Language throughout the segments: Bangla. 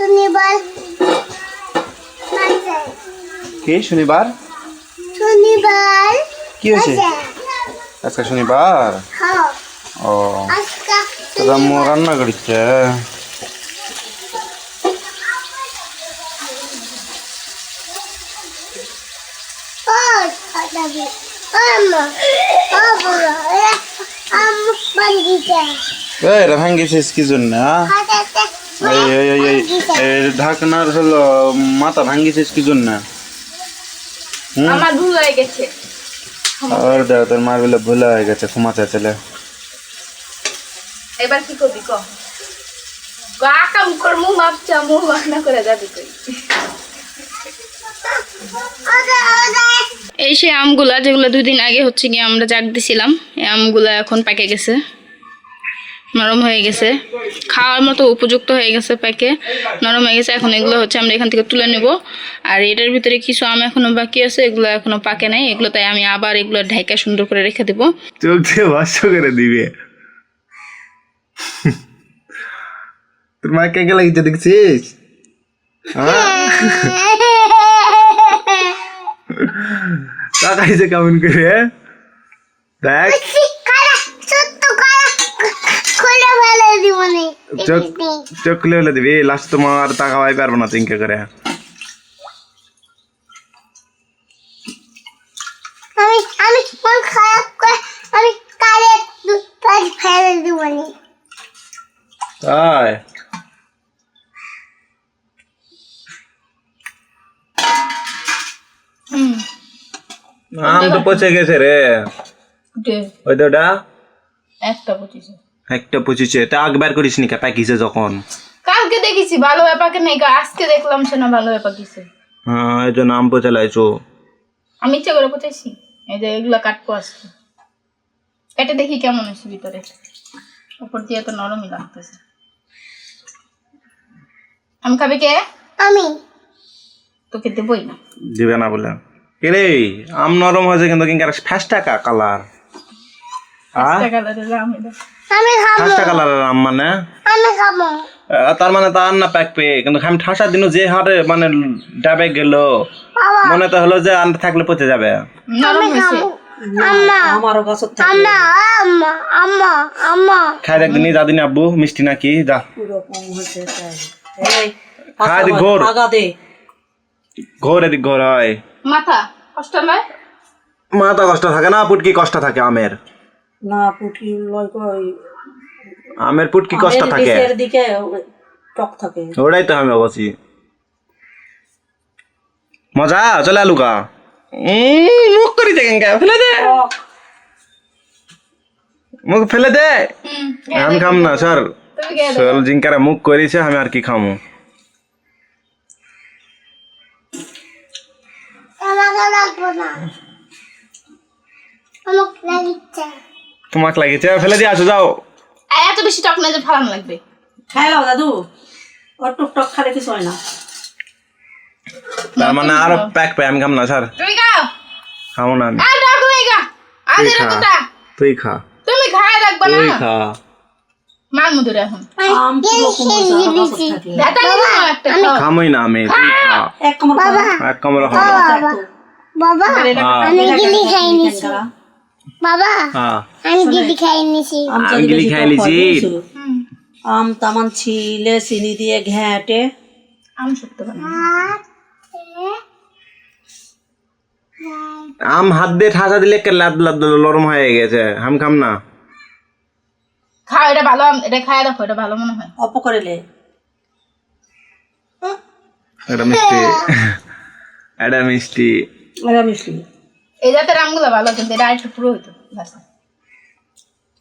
শনিবার। কি শনিবার? শনিবার। কি হয়েছে? আজকে শনিবার? হ্যাঁ। ও তো আম্মু রান্না করিচ্ছে দাদি এটা ভাঙ্গিছিস কি জন্য এই এই এই এই এই ঢাকনার হলো মাথা ভাঙ্গিছিস কি জন্য? আমার ভুল হয়ে গেছে। আর দেখ তোর মার বলে ভুলে হয়ে গেছে ক্ষমা চাইছিলে এবার কি করবি ক? কাম করমু মাপচা মু বানা করে যাবি কই? এই সেই আমগুলা যেগুলো দুদিন আগে হচ্ছে গিয়ে আমরা জাগ দিছিলাম এই আমগুলা এখন পেকে গেছে। নরম হয়ে গেছে। খাওয়ার মতো উপযুক্ত হয়ে গেছে পেকে নরম হয়ে গেছে। এখন এগুলো হচ্ছে আমরা এখান থেকে তুলে নেব। আর এটার ভিতরে কিছু আম এখনও বাকি আছে, এগুলো এখনও পাকে নাই। এগুলো তাই আমি আবার এগুলো ঢাইকা সুন্দর করে রেখে দেবো। চোখ দিয়ে করে দিবে। তোর মা কে লাগিয়েছে, দেখছিস? হ্যাঁ তাকাইছে কেমন করে দেখ। হলে দিবি। লাস্ট তোমার তাকাবাই পারব না চিঙ্কে করে। আমি আমি মন খারাপ করে আমি কারে দুধ ফেলে দিবনি। তাই আম তো পচে গেছে রে। ওই তো ওটা একটা পঁচিশে একটা পচিছে তা একবার করিস নি পাকিছে যখন। কালকে দেখেছি ভালো ব্যাপারকে নেই আজকে দেখলাম সে না ভালো ব্যাপার কিছু। হ্যাঁ এই জন্য আম পচে লাইছো আমি ইচ্ছা করে পচাইছি। এই যে এগুলো কাটবো আজকে। কেটে দেখি কেমন হয়েছে ভিতরে। উপর দিয়ে তো নরমই লাগতেছে। আমি খাবে কে? আমি। তোকে দেবই না। দিবে না বলে। রে আম নরম হয়েছে কিন্তু কিংকার ফাস্টা কা কালার? আ? টাকা লাগে আমি দেব। আমি খাব। ফাস্টা কালারের আম মানে? আমি খাব। তার মানে তার না প্যাক পে কিন্তু আমি ঠাসা যে হারে মানে ডাবে গেল মনে তো হলো যে আনতে থাকলে পচে যাবে। নরম হয়েছে। আম্মা। আমারও গাছত আম্মা আম্মা আম্মা আম্মা। খাই একদিন দাদিন আব্বু মিষ্টি নাকি? যা। তাই। এই খাই দি ঘোর। আগা দে। ঘোর এদিক ঘোর হয়। মাথা কষ্ট নয় মাথা কষ্ট থাকে না পুটকি কষ্ট থাকে আমের। না পুটি লয় কই আমের পুটকি কষ্ট থাকে? নিচের দিকে টক থাকে। ওটাই তো আমি অবশ্যই মজা চলে আলুকা উম, মুখ করি দেখেন কে ফেলে দে। মুখ ফেলে দে। আমি খাম না স্যার। তুমি কে জিঙ্কারে মুখ করেছে আমি আর কি খামু? আমাকে লাগবো না। আমাকে লাগিচ্ছে। তোমাকে লাগিয়েছে ফেলে দিয়ে আসো যাও। এত বেশি টক না যে ফালানো লাগবে। খাই লাও দাদু। ওর টুক টক খালে কিছু হয় না। তার মানে আরও প্যাক পে আমি খাম না স্যার তুমি খাও। খামো না। আর টক হয়ে গা আজ তুই এর খা। কথা তুই খা। তুমি খায় রাখবা না। তুই খা। মান মুদুর এখন। আম একটা খাও। খামই না আমি তুই খা। এক কামড় খাব। এক কামড় খাব বাবা। বাবা। আমি গিলি খাই নিছি বাবা হ্যাঁ। আমি গিলি খাই নিছি। আম গিলি খাই বুঝছ? আম তামান ছিলে চিনি দিয়ে ঘেঁটে আমি সত্য আম হাত দিয়ে ঠাসা দিলে কে লাদ লাদ লরম হয়ে গেছে। হাম খাম না। খাও এটা ভালো আম- এটা খায় দেখো এটা ভালো মনে হয়। অপকরেলে এটা মিষ্টি। এটা মিষ্টি। এটা মিষ্টি। এই জাতের আমগুলো ভালো কিন্তু এটা আরেকটু পুরো হইতো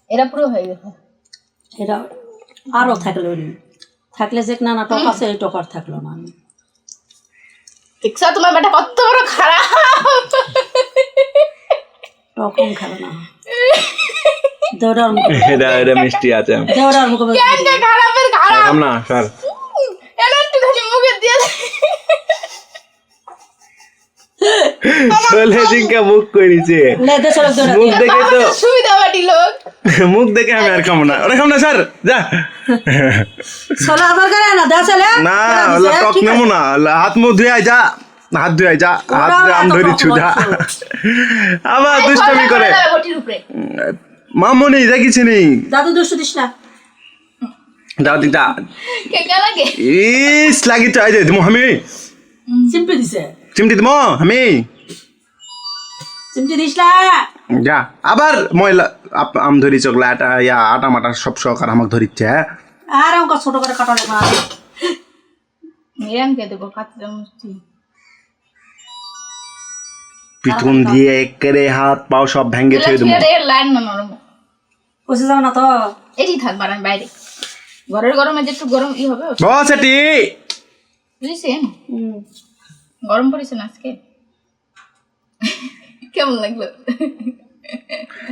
এটা পুরো হয়ে গেছে। এটা আরও থাকল নি। থাকলে যে না না টক আছে এই টক আর থাকল না। দেখছ তোমার বেটা কত বড় খারাপ। টক কম খাবে না। দেওয়ার মুখে মিষ্টি আছে। দেওয়ার মুখে খারাপের খারাপ? না স্যার এটা একটুখানি মুখে দিয়ে চলে মুখ করেছে। লে দে চলো দৌড়া মুখ দেখে তো সুবিধা বাটি লোক। মুখ দেখে আমি আর খাব না। ওরা খাব না স্যার যা। ছোলা আবার করে না না টক নেব না হাত মুখ ধুয়ে আয়, যা। হাত ধুয়ে যা। হাত আম। আবার দুষ্টামি করে। বটির উপরে। মামনি দেখিছি নি দাদু দুষ্টু দিস না। যাও দিকটা কেঙ্কা লাগে? ইস লাগি তো আই দে আমি চিমটি দিছে। চিমটি দিমো আমি চিমটি দিস না। যা। আবার ময়লা আম ধরি আটা ইয়া আটা মাটা সব সহকার আমাকে ধরিচ্ছে হ্যাঁ? আর আমাকে ছোট করে কাটানো না। দেবো কাঁচা চামচটি পিছন দিয়ে একেরে হাত পাও সব ভেঙে থুয়ে দেবো। লাইন না নরম। পয়সা যাও না তো। এটি থাক বারান বাইরে। ঘরের গরমে যে একটু গরম ই হবে বস এটি। বুঝেছেন। গরম পড়েছে না আজকে? কেমন লাগল?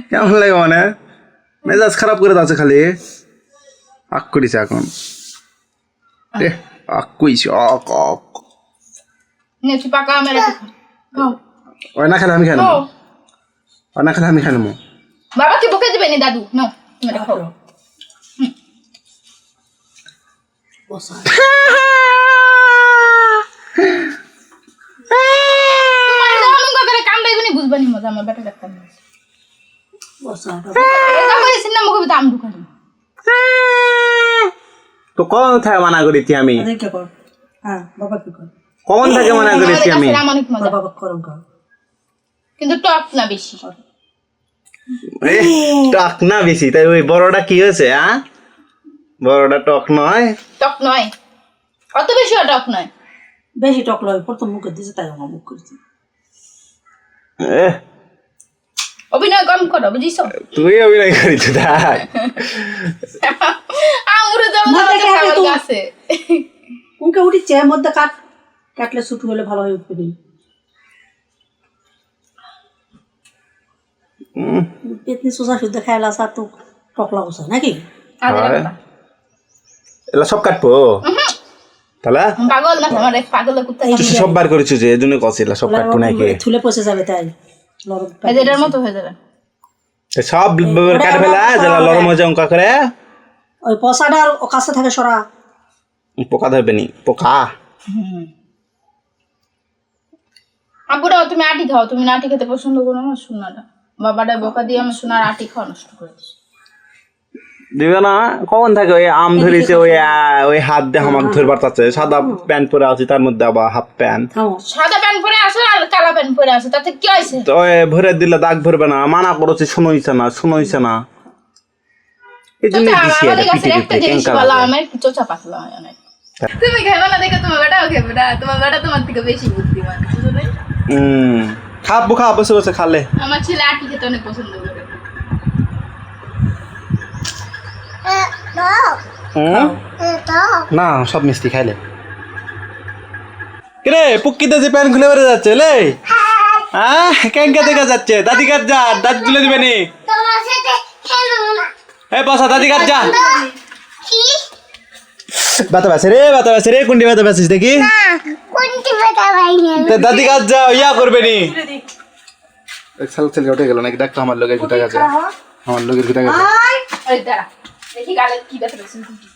কেমন লাগে মানে? মেজাজ খারাপ করে যাচ্ছে খালি। আক করিছে এখন। আক কইছে অক অক নেছি পাকা আমের ওই না খেলে আমি খাই খাও। ওই না খেলে আমি খাই নেব। বাবাকে বকে দিবে নি দাদু? খাও। বসা। করে কান্দাইবে নি বুঝবা নি মজা আমার বেটা ডাক্তার বসা এটা করেছেন না তো কখন থাকে মানা করেছি আমি? ওদেরকে কর হ্যাঁ বাবা কি কর কখন থাকে মানা করেছি আমি? কিন্তু টক না বেশি টক না বেশি তাই ওই বড়টা কি হয়েছে হ্যাঁ বড়টা টক নয় টক নয় অত বেশিও টক নয় বেশি টক লয় প্রথম মুখে দিছে তাই আমার মুখ করেছে অভিনয় কম করো বুঝিস? তুই অভিনয় করেছিস তাই আমরো মধ্যে আমাদের তো। গাছে। মুখে উঠিছে মধ্যে কাট। কাটলে ছুটু হলে ভালো হয়ে উঠবে পেতনি শোষা শুদ্ধ খাইলা সা তো টকলা বসা নাকি। এলা সব কাটবো? তাহলে? পাগল না আমার পাগল কুত্তা সব বার করেছিস যে এই জন্য সব কাটবো নাকি? থুলে পচে যাবে তাই। লরম এটার মতো হয়ে যাবে। সব কাট ফেলা যেলা লরম হয়ে যায় অঙ্কা করে? ওই পচাটা আর ও কাছে থাকে সরা। পোকা ধরবে নি পোকা। আব্বুরা তুমি আটি খাও তুমি আটি খেতে পছন্দ করো না সোনাটা। বাবাটা বোকা দিয়ে আমার সোনার আটি খাওয়া নষ্ট করে দিস দিবে না কখন থাকে ওই আম ধরেছে ওই ওই হাত দিয়ে আমাকে ধরবার চাচ্ছে সাদা প্যান্ট পরে আছি তার মধ্যে আবার হাফ প্যান্ট। সাদা প্যান্ট পরে আসো আর কালা প্যান্ট পরে আসো তাতে কি হয়েছে? তো ওই ভরে দিলে দাগ ভরবে না মানা করছে শুনোইছে না শুনোইছে না। এই জন্য দিছি এটা। আমার চোচা পাতলা হয় অনেক। তুমি খেলো না দেখে তোমার বেটাও খেবে না তোমার বেটা তোমার থেকে বেশি বুদ্ধিমান হুম খাব খা বসে বসে খালে। আমার ছেলে আটি খেতে অনেক পছন্দ করে হুম না সব মিষ্টি খাইলে। রে পুক্কিতে যে প্যান খুলে বেড়ে যাচ্ছে লে? হ্যাঁ। কেঙ্কা দেখা যাচ্ছে। দাদি কাট যা দাদি তুলে দিবে নি। এই বসা দাদি কাট যা বাতা বাসে রে বাতা বাসে রে কুন্ডি বাতা বাসিস দেখি। কোনটি দাদি কাজ যা ইয়া করবে নি। ছেলে উঠে গেল নাকি? ডাক্তার আমার লোকের ঘুটা গেছে। আমার লোকের ঘুটা গেছে। দেখি গালে কি ব্যথা পেয়েছেন কোনটি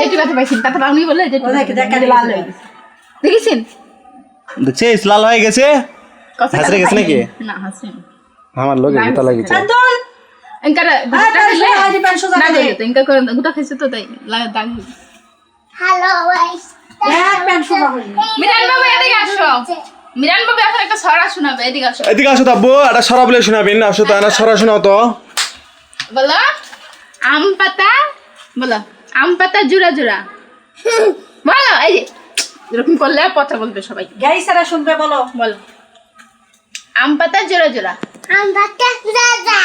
যেটি ব্যথা পাইছেন কথা পাওনি বলে যেটি ওদেরকে ব্যথা দেখা লাল হয়ে গেছে। দেখেছেন? দেখছিস লাল হয়ে গেছে? হাসরে গেছে নাকি? না আমার তো গুটা খাইছে তো তাই দাগ হ্যালো গাইস মিরান বাবু এদিকে আসো। মিরান বাবু এখন একটা ছড়া শোনাবে এদিকে আসো। এদিকে আসো তাব্বু একটা সরা বলে শোনাবেন আসো তো একটা সরা শোনাও তো। বলো। আম পাতা বলো আম পাতা জোড়া জোড়া। বলো এই যে এরকম করলে কথা বলবে সবাই। গাড়ি সারা শুনবে বলো। বলো। আম পাতা জোড়া জোড়া। আমরা দাদা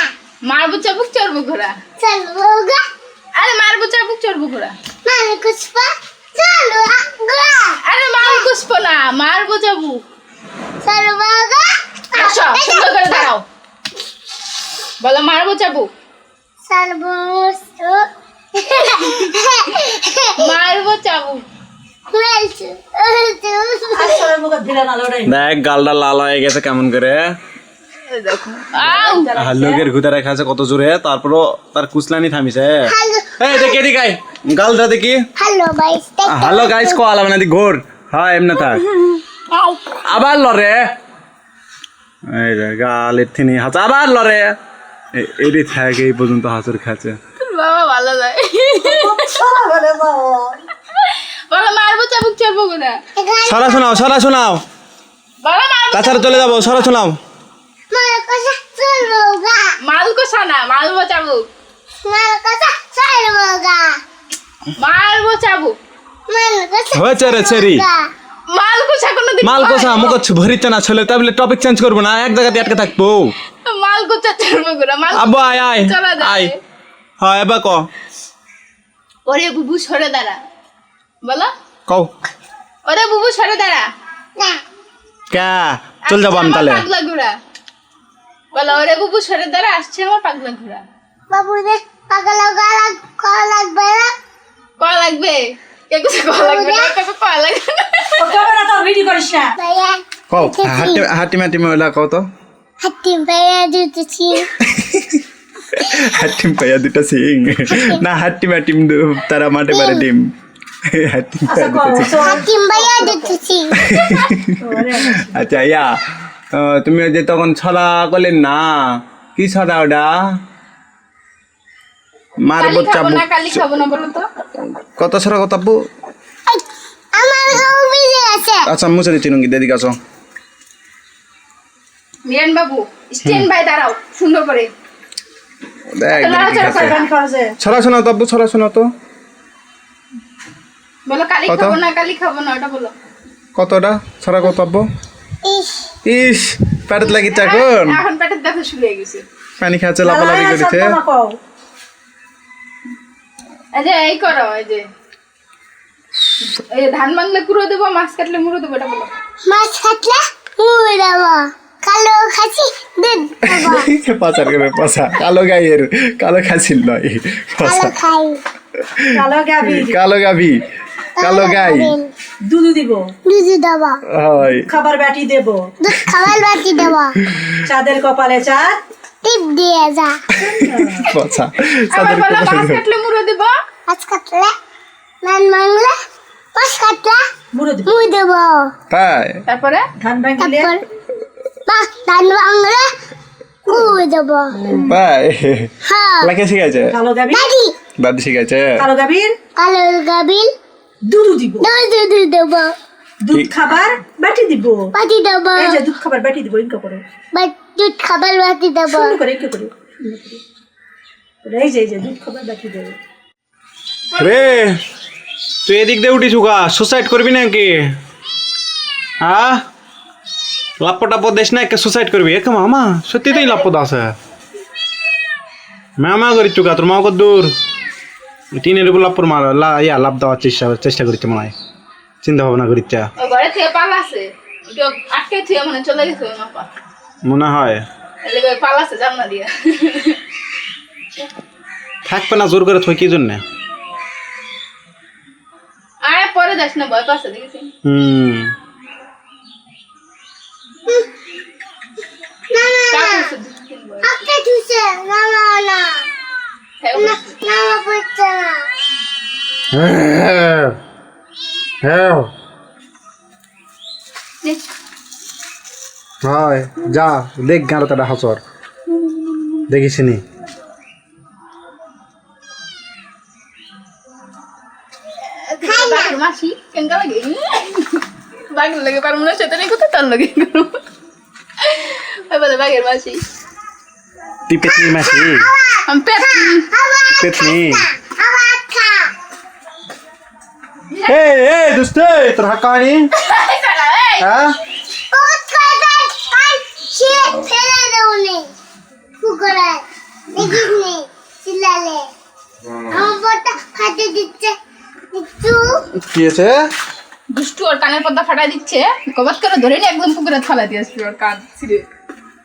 মারবো চাবুক চড়বো ঘোড়া। চলবো গা আরে মারবো চাবুক চড়বো ঘোড়া। মানে কুছপা চলো গা আরে মার কুসবো না মারবো চাবুক। চলবো গা আসো সুন্দর করে দাঁড়াও। বলো মারবো চাবুক। মারবো চাবুক দেখ গালটা লাল হয়ে গেছে কেমন করে। লোকের ঘুতে রেখা আছে কত জোরে তারপরও তার কুচলানি থামিছে। এই দেখি এদিকে আয় গালটা দেখি। হ্যালো গাইস হ্যালো গাইস কো আলাম না ঘোর। হ্যাঁ এমনি থাক। আবার লরে এই গালের থিনি হাত আবার লরে এ- এরই থাকে এই পর্যন্ত হাসুর খাচ্ছে বাবা ভালো লাগে বাবা মারবো চাবুক চাবুক না। সরা শোনাও সরা শোনাও। বাবা মারবো তাছাড়া চলে যাব সরা শোনাও। মার কাছে চলবোগা মাল কোষা না মারবো চাবুক। মারবো চাবুক। হয়েছে রে ছেড়ি মাল কোষা কোনো দিন মাল কোসা মুখ ভরিতে না ছেলে তাহলে টপিক চেঞ্জ করব না এক জায়গাতে আটকে থাকব। মাল কোচা চলবো গুলা মাল আব্বু আয় আয় চলা যায় হ্যাঁ এবার ক। ওরে বুবু সরে দাঁড়া। বলো। কও। ওরে বুবু সরে দাঁড়া। না। কে? চল যাব আমি তাহলে। পাগলা ঘোড়া বলো ওরে বুবু সরে দাঁড়া আসছে আমার পাগলা ঘোড়া বাবু রে পাগলা গালা কল লাগবে না? ক লাগবে? কে কিছু ক লাগবে? না কাকে ক লাগবে না। ও ক্যামেরা তো ভিডিও করিস না। কও হাটি হাটি মাটি মেলা কও তো। হাতি ভাইয়া দিতেছি হাটিম পাইয়া দুটা সিং না হাটি মাটিম দু- তারা মাঠে পারে ডিম আচ্ছা কর দুটা সিং। আচ্ছা ইয়া তুমি যে তখন ছড়া করলেন না কি ছড়া ওটা মারবো তো কত ছড়া কত আব্বু আমার আচ্ছা মুছে দিচ্ছি নুঙ্গি দিদিকে আসো মিরান বাবু স্ট্যান্ড বাই দাঁড়াও সুন্দর করে। ছড়া শোনাও তো আব্বু ছড়া শোনাও তো। বলো কালি খাব না কালি খাব না ওটা বলো। কতটা? ছড়া কত আব্বু ইস। লাগিচ্ছে এখন এখন পেটের দেখো শুরু হয়ে গেছে। পানি খাচ্ছে লাফালাফি করেছে। এই যে এই করো এই যে। এই ধান বাংলা কুড়ো দেবো মাছ কাটলে মুড়ো দেবো এটা বলো। মাছ কাটলে মুড়ে দেবো। কালো খাসি দুধ পাচার করে পাচা কালো গাইয়ের কালো খাসিল নয় কালো পাচা খাই। কালো গাবি। কালো গাভি কালো গাই। দুধ দিব। দুধ দেবো। হয়। খাবার বাটি দেব। দুধ খাবার বাকি দেবো। চাঁদের কপালে চাঁদ। টিপ দিয়ে যা। পাচা তাদের বলো মাছ কাটলে মুড়ো দেবো। মাছ কাটলে মান মাংলে মাছ কাটলে মুড়ো দিব। মুড়ে দেবো। তাই? তারপরে? ধান ভাঙিলে ধান বাংলে দেবো তাই হ্যাঁ। লাগে শিখাইছে? কালো গাবি দাদি দাদি কালো গাবির কালো গাবিল দুধ দিব। দুধ খাবার বাটি দিব। বাটি দেবো। এই যে দুধ খাবার বাটি দিব ইনকা করো। বা দুধ খাবার বাটি দেবো। সুন্দর করে ইনকা করো। এই যে এই যে দুধ খাবার বাটি দেব। রে তুই এদিক দিয়ে উঠিস গা সুসাইড করবি নাকি? হ্যাঁ? লাপ্প টাপ্প দেশ না একে সুসাইড করবি। একে মামা সত্যি তুই লাপ্প দাস মামা করি চুকা তোর মা কত দূর? টিনের উপর লাপ্পর মার ইয়া লাভ দেওয়ার চেষ্টা চেষ্টা করিতে মনে হয়। চিন্তা ভাবনা করিতে আছে। মানে হয় আছে থাকবে না জোর করে থই কি জন্য? আরে পরে যাস না ভয় পাচ্ছে দেখেছি। হুম কাকু শুধু কিনবো। একটা জুসে না না না হ্যাঁ, যা দেখ গাঁড় তাটা হাসর। দেখিস নি? মাসি কেনকা লাগে? বাঘের লাগে পারব না সেটা নেই কোথায় তার লাগে বলে বাঘের মাসি। তুই পেতনি মাসি? আমি পেতনি। আবার খা এ এ দুস্তে তোর হ্যাঁ? দেয় আর সে ফেলে দেও নে। কুকুরে দেখিস নে। চিল্লালে। আমার বড়টা খাতে দিচ্ছে। কি আছে দুষ্টু ওর কানের পর্দা ফাটাই দিচ্ছে। কবাস করে ধরে নিয়ে একদম পুকুরে থালা দিয়ে আসবে ওর কান, ছিঁড়ে।